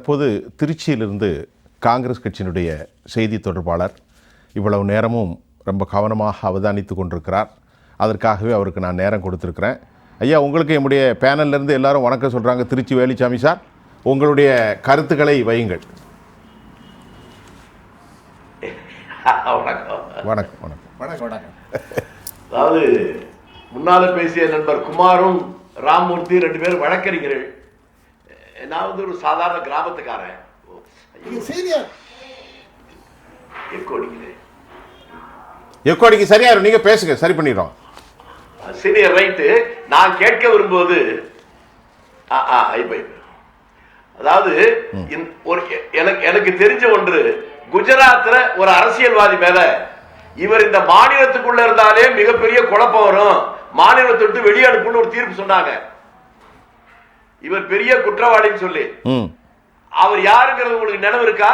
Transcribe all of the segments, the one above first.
தற்போது திருச்சியிலிருந்து காங்கிரஸ் கட்சியினுடைய செய்தி தொடர்பாளர் இவ்வளவு நேரமும் ரொம்ப கவனமாக அவதானித்து கொண்டிருக்கிறார். அதற்காகவே அவருக்கு நான் நேரம் கொடுத்துருக்கிறேன். ஐயா உங்களுக்கு என்னுடைய பேனல்ல இருந்து எல்லாரும் வணக்கம் சொல்கிறாங்க திருச்சி வேலுச்சாமி சார். உங்களுடைய கருத்துக்களை வையுங்கள். வணக்கம். வணக்கம் வணக்கம். வணக்கம் வணக்கம். அதாவது முன்னால பேசிய நண்பர் குமாரும் ராம்மூர்த்தி ரெண்டு பேரும் வழக்கறிஞர்கள். நான் வந்து ஒரு சாதாரண கிராமத்துக்காரன். எக்கோடிங்களே எக்கோடிக்கு சரியா இருக்கும். நீங்க பேசுங்க சரி பண்ணிடுறோம். சீனியர் ரைட்டு நான் கேட்க விரும்புவது. அதாவது ஒரு எனக்கு எனக்கு தெரிஞ்ச ஒன்று குஜராத்ல ஒரு அரசியல்வாதி மேல இவர் இந்த மாநிலத்துக்குள்ள இருந்தாலே மிகப்பெரிய குழப்பம் வரும். மாநிலத்தை விட்டு வெளியே அனுப்புன்னு ஒரு தீர்ப்பு சொன்னாங்க. இவர் பெரிய குற்றவாளின்னு சொல்லி. அவர் யாருங்கிறது உங்களுக்கு நினைவு இருக்கா?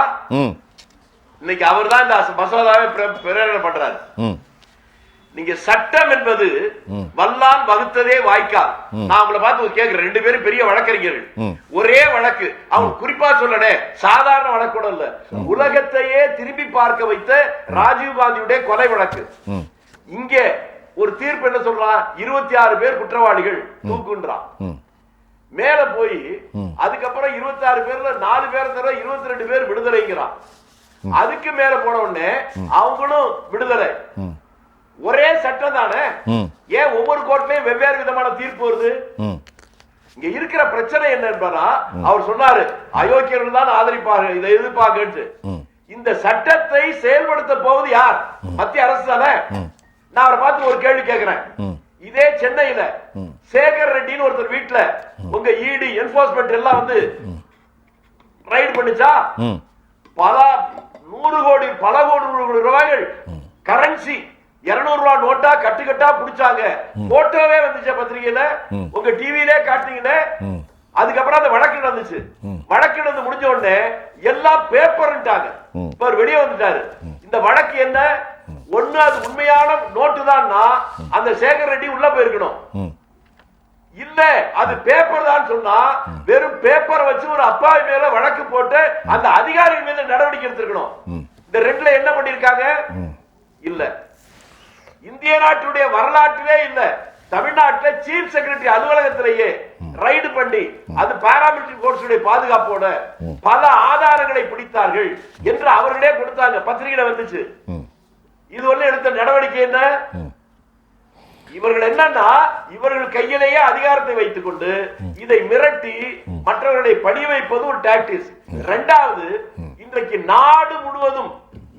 இன்னைக்கு அவர் தான் இந்த மசோதாவை பிர- பிரேரணை பண்றாரு நீங்க சட்டம் என்பது வல்லான் வகுத்ததே வாய்க்கால் நான் உங்களை பார்த்து கேக்குறேன். ரெண்டு பேரும் பெரிய வழக்கறிஞர்கள். ஒரே வழக்கு. அவங்க குறிப்பா சொல்லனே சாதாரண வழக்கு கூட இல்ல. உலகத்தையே திரும்பி பார்க்க வைத்த ராஜீவ் காந்தியுடைய கொலை வழக்கு. இங்க ஒரு தீர்ப்பு என்ன சொல்றான்? இருபத்தி ஆறு பேர் குற்றவாளிகள் தூக்குன்றான். மேல போய் அதுக்கப்புறம் இருபத்தி ஆறு பேர்ல நாலு பேர் தவிர இருபத்தி ரெண்டு பேர் விடுதலைங்கிறான். அதுக்கு மேல போன உடனே அவங்களும் விடுதலை. ஒரே சட்டம் தானே? ஏன் ஒவ்வொரு கோர்ட்லயும் வெவ்வேறு விதமான தீர்ப்பு வருது? இங்க இருக்கிற பிரச்சனை என்ன என்பதா அவர் சொன்னாரு அயோக்கியர்கள் தான் ஆதரிப்பாங்க இதை எதிர்ப்பாங்கன்ட்டு ம். இந்த சட்டத்தை செயல்படுத்த போவது யார்? மத்திய அரசு தானே? நான் அவரை பார்த்து ஒரு கேள்வி கேட்கிறேன். இதே சென்னையில சேகர் ரெட்டின்னு ஒருத்தர் வீட்டுல உங்க இடி என்போர்ஸ்மெண்ட் எல்லாம் வந்து ரைடு பண்ணுச்சா? பல நூறு கோடி பல கோடி ரூபாய்கள் கரன்சி இருநூறு ரூபாய் நோட்டா கட்டுக்கட்டா புடிச்சாங்க. போட்டோவே வந்துச்சு பத்திரிகையில. உங்க டிவிலே காட்டுனீங்களே. ம். அதுக்கப்புறம் அந்த வழக்கு நடந்துச்சு. வழக்கு நடந்து முடிஞ்ச உடனே எல்லாம் பேப்பர்ன்ட்டாங்க ம். இப்ப வெளியே வந்துட்டாரு. இந்த வழக்கு என்ன? ஒண்ணு அது உண்மையான நோட்டு தான்னா அந்த சேகர் ரெட்டி உள்ள போயிருக்கணும். இல்ல அது பேப்பர் தான் சொன்னா வெறும் பேப்பர் வச்சு ஒரு அப்பாவி மேல வழக்கு போட்டு அந்த அதிகாரிகள் மீது நடவடிக்கை எடுத்திருக்கணும். இந்த ரெண்டுல என்ன பண்ணிருக்காங்க இல்ல. இந்திய நாட்டுடைய வரலாற்றிலே இல்ல. தமிழ்நாட்டுல சீஃப் செக்ரட்டரி அலுவலகத்திலேயே ரைடு பண்ணி அது பாராமிலிட்டரி போர்ஸுடைய பாதுகாப்போட பல ஆதாரங்களை பிடித்தார்கள் என்று அவர்களே கொடுத்தாங்க. பத்திரிகையில வந்துச்சு. இது ஒண்ணு எடுத்த நடவடிக்கை என்ன. இவர்கள் என்னன்னா இவர்கள் கையிலேயே அதிகாரத்தை வைத்துக் கொண்டு இதை மிரட்டி மற்றவர்களை பணிய வைப்பது ஒரு டாக்டிஸ் இரண்டாவது இன்றைக்கு நாடு முழுவதும்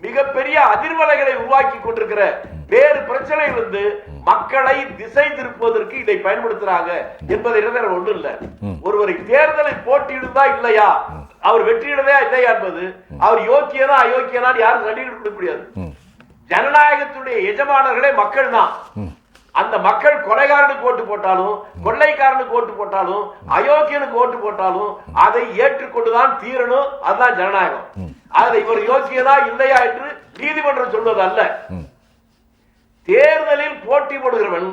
மிகப்பெரிய அதிர்வலைகளை உருவாக்கி கொண்டிருக்கிற வேறு பிரச்சனைகள் வந்து மக்களை திசை திருப்புவதற்கு இதை பயன்படுத்துறாங்க என்பதை ஒண்ணும் இல்ல. ஒருவரை தேர்தலில் போட்டியிடுதா இல்லையா? அவர் வெற்றியிடதா இல்லையா என்பது அவர் யோக்கியனா அயோக்கியனான்னு யாரும் சர்டிபிகேட் கொடுக்க முடியாது ஜனநாயகத்துடைய எஜமானர்களே மக்கள் தான் அந்த மக்கள் கொலைகாரனுக்கு ஓட்டு போட்டாலும் கொள்ளைக்காரனுக்கு ஓட்டு போட்டாலும் அயோக்கியனுக்கு ஓட்டு போட்டாலும் அதை ஏற்றுக்கொண்டுதான் தீரணும். அதுதான் ஜனநாயகம். அதை இவர் யோக்கியதா இல்லையா என்று நீதிமன்றம் சொல்வது அல்ல. தேர்தலில் போட்டி போடுகிறவன்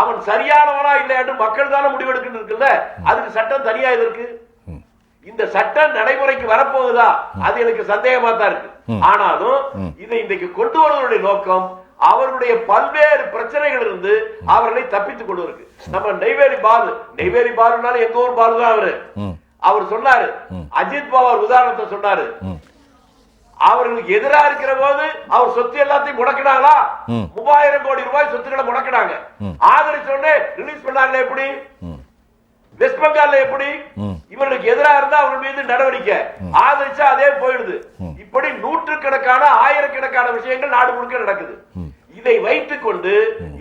அவன் சரியானவனா இல்லையா என்று மக்கள் தானே முடிவெடுக்கணும் இருக்குல்ல? அதுக்கு சட்டம் தனியா இருக்கு? இந்த சட்டம் நடைமுறைக்கு வரப்போகுதா? அது எனக்கு சந்தேகமா தான் இருக்கு. ஆனாலும் இதை இன்றைக்கு கொண்டு வருவதனுடைய நோக்கம் அவர்களுடைய பல்வேறு பிரச்சனைகள் இருந்து அவர்களை தப்பித்துக் கொள்வதற்கு. நம்ம நெய்வேலி பாலு. நெய்வேலி பாலுனாலும் எங்க ஊர் பாலு தான் அவரு. அவர் சொன்னாரு. அஜித் பவார் உதாரணத்தை சொன்னாரு. அவர்களுக்கு எதிரா இருக்கிற போது அவர் சொத்து எல்லாத்தையும் முடக்கினாங்களா மூவாயிரம் கோடி ரூபாய் சொத்துக்களை முடக்கினாங்க. ஆதரிச்ச உடனே ரிலீஸ் பண்ணாங்களே எப்படி? வெஸ்ட் பெங்கால்ல எப்படி? இவர்களுக்கு எதிராக இருந்தா அவங்க மீது நடவடிக்கை. ஆதரிச்சா அதே போயிடுது. இப்படி நூற்றுக்கணக்கான ஆயிரக்கணக்கான விஷயங்கள் நாடு முழுக்க நடக்குது. இதை வைத்துக் கொண்டு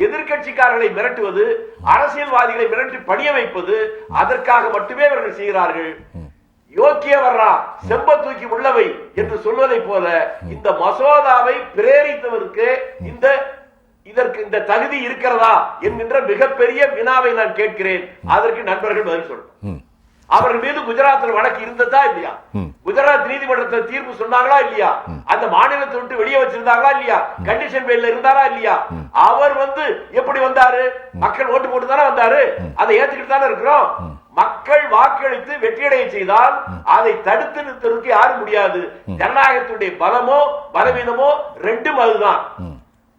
எதிர்கட்சிக்காரர்களை மிரட்டுவது அரசியல்வாதிகளை மிரட்டி பணிய வைப்பது அதற்காக மட்டுமே இவர்கள் செய்கிறார்கள். யோக்கிய வர்றா செம்ப தூக்கி உள்ளவை என்று சொல்வதை போல இந்த மசோதாவை பிரேரித்தவருக்கு இந்த இதற்கு இந்த தகுதி இருக்கிறதா என்கின்ற மிகப்பெரிய வினாவை நான் கேட்கிறேன். அதற்கு நண்பர்கள் பதில் சொல்லணும் அவர்கள் மீது குஜராத்தில் வழக்கு இருந்ததா இல்லையா? குஜராத் நீதிமன்றத்தில் தீர்ப்பு சொன்னாங்களா இல்லையா? அந்த மாநிலத்தை விட்டு வெளியே வச்சிருந்தாங்களா இல்லையா? கண்டிஷன் பேர்ல இருந்தாரா இல்லையா? அவர் வந்து எப்படி வந்தாரு? மக்கள் ஓட்டு போட்டு தானே வந்தாரு? அதை ஏத்துக்கிட்டு தானே இருக்கிறோம். மக்கள் வாக்களித்து வெற்றியடைய செய்தால் அதை தடுத்து நிறுத்துறதுக்கு யாரும் முடியாது. ஜனநாயகத்துடைய பலமோ பலவீனமோ ரெண்டும் அதுதான்.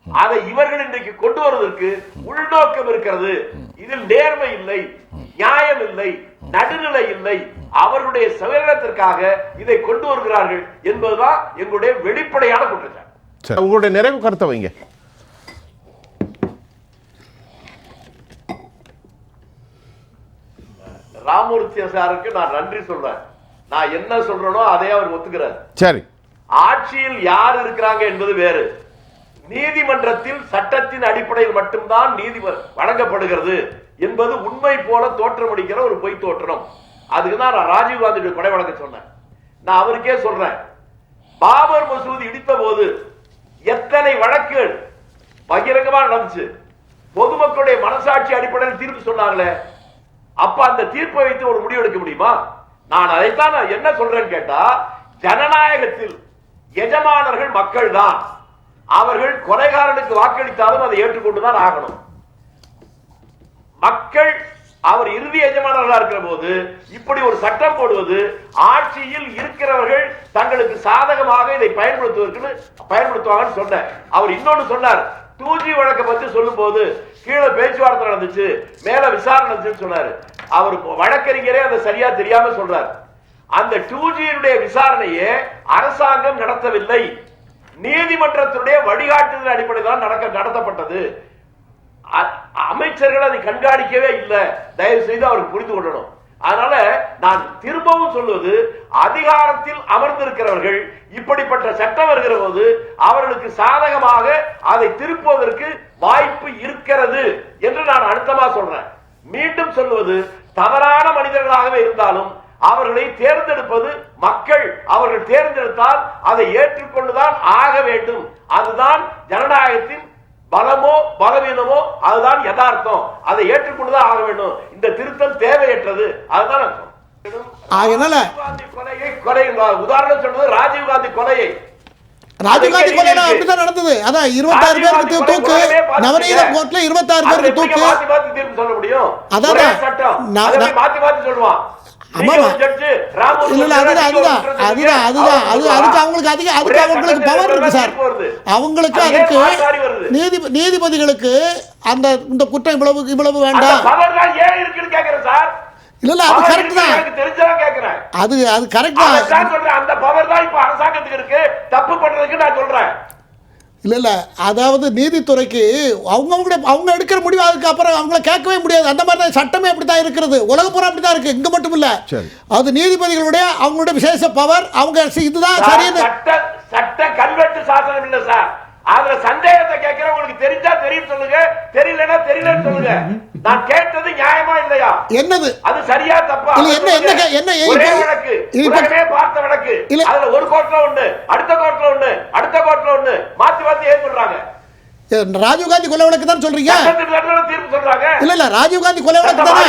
அதை இவர்கள் இன்றைக்கு கொண்டு வருவதற்கு உள்நோக்கம் இருக்கிறது. இதில் நேர்மை இல்லை நியாயம் இல்லை. நடுநிலை இல்லை. அவர்களுடைய சுயநலத்திற்காக இதை கொண்டு வருகிறார்கள் என்பதுதான் எங்களுடைய வெளிப்படையான குற்றச்சாட்டு. உங்களுடைய நிறைவு கருத்தை வைங்க. ராமூர்த்தி சாருக்கு நான் நன்றி சொல்றேன். நான் என்ன சொல்றேனோ அதே அவர் ஒத்துக்கிறார். சரி. ஆட்சியில் யார் இருக்கிறாங்க என்பது வேறு. நீதிமன்றத்தில் சட்டத்தின் அடிப்படையில் மட்டும்தான் நீதி வழங்கப்படுகிறது. என்பது உண்மை போல தோற்றமளிக்கிற ஒரு பொய் தோற்றம் அதுக்கு தான் நான் ராஜீவ் காந்தியுடைய கொலை வழக்க சொன்னேன். நான் அவருக்கே சொல்றேன். பாபர் மசூதி இடித்த போது எத்தனை வழக்குகள் பகிரங்கமா நடந்துச்சு. பொதுமக்களுடைய மனசாட்சி அடிப்படையில் தீர்ப்பு சொன்னாங்களே அப்ப அந்த தீர்ப்பை வைத்து ஒரு முடிவு எடுக்க முடியுமா? நான் அதைத்தான் நான் என்ன சொல்றேன்னு கேட்டா ஜனநாயகத்தில் எஜமானர்கள் மக்கள் தான் அவர்கள் கொலைகாரனுக்கு வாக்களித்தாலும் அதை ஏற்றுக்கொண்டுதான் ஆகணும். மக்கள் அவர் இறுதி எஜமானர்களா இருக்கிற போது இப்படி ஒரு சட்டம் போடுவது ஆட்சியில் இருக்கிறவர்கள் தங்களுக்கு சாதகமாக இதை பயன்படுத்துவதற்கு பயன்படுத்துவாங்கன்னு சொன்ன அவர் இன்னொன்னு சொன்னார். டூ ஜி வழக்கை பத்தி சொல்லும் போது கீழே பேச்சுவார்த்தை நடந்துச்சு மேல விசாரணை நடந்துச்சுன்னு சொன்னாரு. அவர் வழக்கறிஞரே அதை சரியா தெரியாம சொல்றார். அந்த டூஜியினுடைய விசாரணையே அரசாங்கம் நடத்தவில்லை. நீதிமன்றத்தினுடைய வழிகாட்டுதல் அடிப்படையில் தான் நடக்க நடத்தப்பட்டது. அ- அமைச்சர்கள் அதை கண்காணிக்கவே இல்லை. தயவு செய்து அவருக்கு புரிந்து கொள்ளணும். அதனால நான் திரும்பவும் சொல்வது அதிகாரத்தில் அமர்ந்திருக்கிறவர்கள் இப்படிப்பட்ட சட்டம் வருகிற போது அவர்களுக்கு சாதகமாக அதை திருப்புவதற்கு வாய்ப்பு இருக்கிறது என்று நான் அழுத்தமா சொல்றேன். மீண்டும் சொல்வது தவறான மனிதர்களாகவே இருந்தாலும் அவர்களை தேர்ந்தெடுப்பது மக்கள் அவர்கள் தேர்ந்தெடுத்தால் அதை ஏற்றுக்கொண்டுதான் ஆக வேண்டும். அதுதான் ஜனநாயகத்தின் பலமோ பலவீனமோ அதுதான் யதார்த்தம். அதை ஏற்றுக்கொண்டுதான் ஆக வேண்டும். இந்த திருத்தம் தேவையற்றது. அதுதான் சொல்றேன். அதனால கொலையை கொலை உதாரணம் சொன்னது ராஜீவ் காந்தி கொலையை. ராஜீவ்காந்தி அப்படிதான் நடந்தது. அதான் இருபத்தாறு பேருக்கு தூக்கு நவநீதம் கோர்ட்ல இருபத்தாறு பேருக்கு தூக்கு. மாத்தி மாத்தி தீர்ப்பு சொல்ல முடியும்? அதான் மாத்தி சொல்லுவான்? அவங்களுக்கு அதிக அதுக்கு? நீதி நீதிபதிகளுக்கு அந்த இந்த குற்றம் இவ்வளவு இவ்வளவு வேண்டாம். இல்ல இல்ல அது கரெக்ட் தான். அது அது கரெக்ட் தான். அந்த பவர் தான் இப்ப அரசாங்கத்துக்கு இருக்கு. தப்பு பண்றதுக்கு நான் சொல்றேன். இல்ல இல்ல. அதாவது நீதித்துறைக்கு அவங்கவுங்களுடைய அவங்க எடுக்கிற முடிவு அதுக்கு அப்புறம் அவங்கள கேட்கவே முடியாது. அந்த மாதிரி தான் சட்டமே அப்படி தான் இருக்கிறது. உலக பூரா அப்படி தான் இருக்கு. இங்க மட்டும் இல்ல. அது நீதிபதிகளுடைய அவங்களுடைய விசேஷ பவர். அவங்க இதுதான் சரின்னு சட்ட சட்ட கல்வெட்டு சாசனம் இல்ல சார். அதுல சந்தேகத்தை கேட்கிறேன். உங்களுக்கு தெரிஞ்சா தெரியும் சொல்லுங்க. தெரியலன்னா தெரியலன்னு சொல்லுங்க. நான் கேட்டது நியாயமா இல்லையா? என்னது? அது சரியா தப்பா? இல்ல, என்ன- என்ன என்ன ஒரே வழக்கு. உலகமே பார்த்த வழக்கு. அதுல ஒரு கோர்ட்ல ஒண்ணு அடுத்த கோர்ட்ல ஒண்ணு அடுத்த கோர்ட்ல ஒண்ணு. மாத்தி மாத்தி ஏன் சொல்றாங்க? ஏ, ராஜீவ்காந்தி கொலை வழக்கு தான் சொல்றீங்க? தீர்ப்பு சொல்றாங்க. இல்ல இல்ல ராஜீவ்காந்தி கொலை வழக்கு தானே?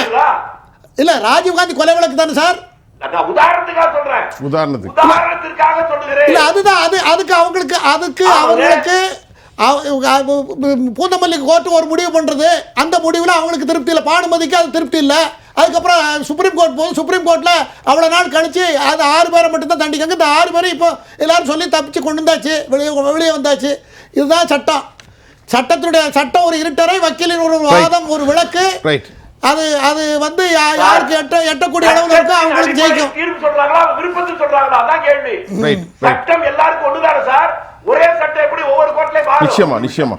இல்ல. ராஜீவ்காந்தி கொலை வழக்கு தானே சார்? உதாரணத்துக்காக சொல்றேன். உதாரணத்துக்கு. உதாரணத்திற்காக சொல்லுகிறேன். இல்ல அதுதான் அது அதுக்கு அவங்களுக்கு அதுக்கு அவங்க- அவங்களுக்கு அவ- அவ- பூந்தமல்லி கோர்ட்டு ஒரு முடிவு பண்றது. அந்த முடிவில் அவங்களுக்கு திருப்தி இல்லை. பானுமதிக்கு அது திருப்தி இல்லை. அதுக்கப்புறம் சுப்ரீம் கோர்ட் போகுது சுப்ரீம் கோர்ட்டில் அவ்வளோ நாள் கழிச்சு அது ஆறு பேரை மட்டும்தான் தண்டிக்காங்க இந்த ஆறு பேரை இப்போ எல்லாரும் சொல்லி தப்பிச்சு கொண்டு வந்தாச்சு. வெளியே வெளியே வந்தாச்சு. இதுதான் சட்டம். சட்டத்தினுடைய சட்டம் ஒரு இருட்டறை வக்கீலின் ஒரு வாதம் ஒரு விளக்கு. ரைட் அது அது வந்து யா- யாருக்கு எட்ட எட்டக்கூடிய அளவில் இருக்கோ அவங்களுக்கு ஜெயிக்கும். தீர்ப்பு சொல்றாங்களா? விருப்பத்துக்கு சொல்றாங்களா? அதான் கேள்வி. சட்டம் எல்லாருக்கும் ஒண்ணுதானே சார்? ஒரே சட்டம் எப்படி ஒவ்வொரு கோர்ட்லயும் மாறும்? நிச்சயமா நிச்சயமா.